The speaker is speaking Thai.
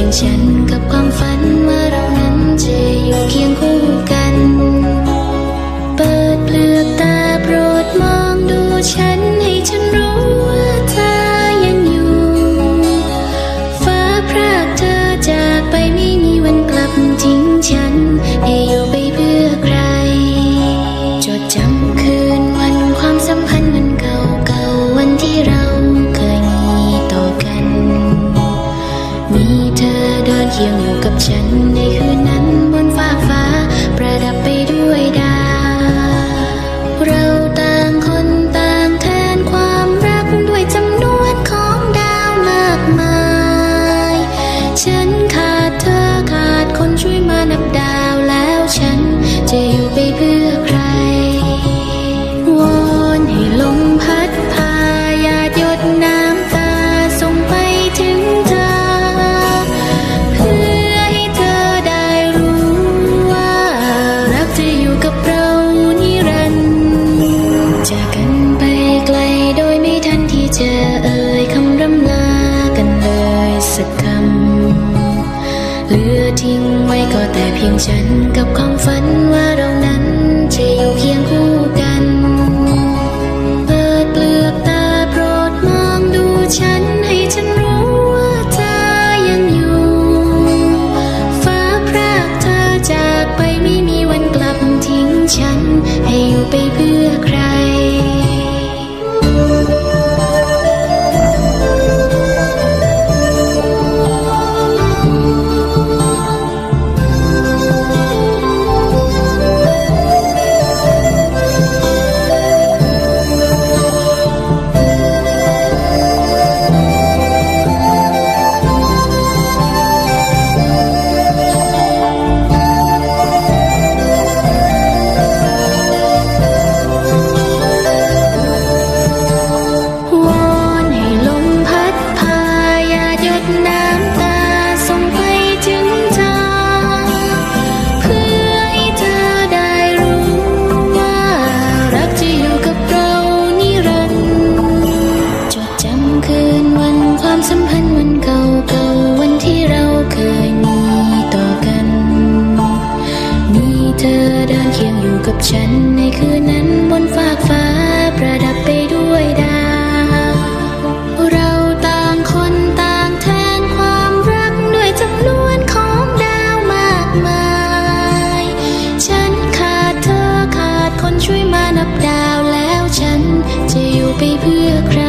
พียงฉันกับความฝัน nhiều cặp chân đi ฉันกับความฝันว่าเรานั้นจะอยู่เคียงคู่กัน เปิดเปลือกตาโปรดมองดูฉันให้ฉันรู้ว่าเธอยังอยู่ ฟ้าพรากเธอจากไปไม่มีวันกลับทิ้งฉัน ช่วยมานับดาวแล้วฉันจะอยู่ไปเพื่อใคร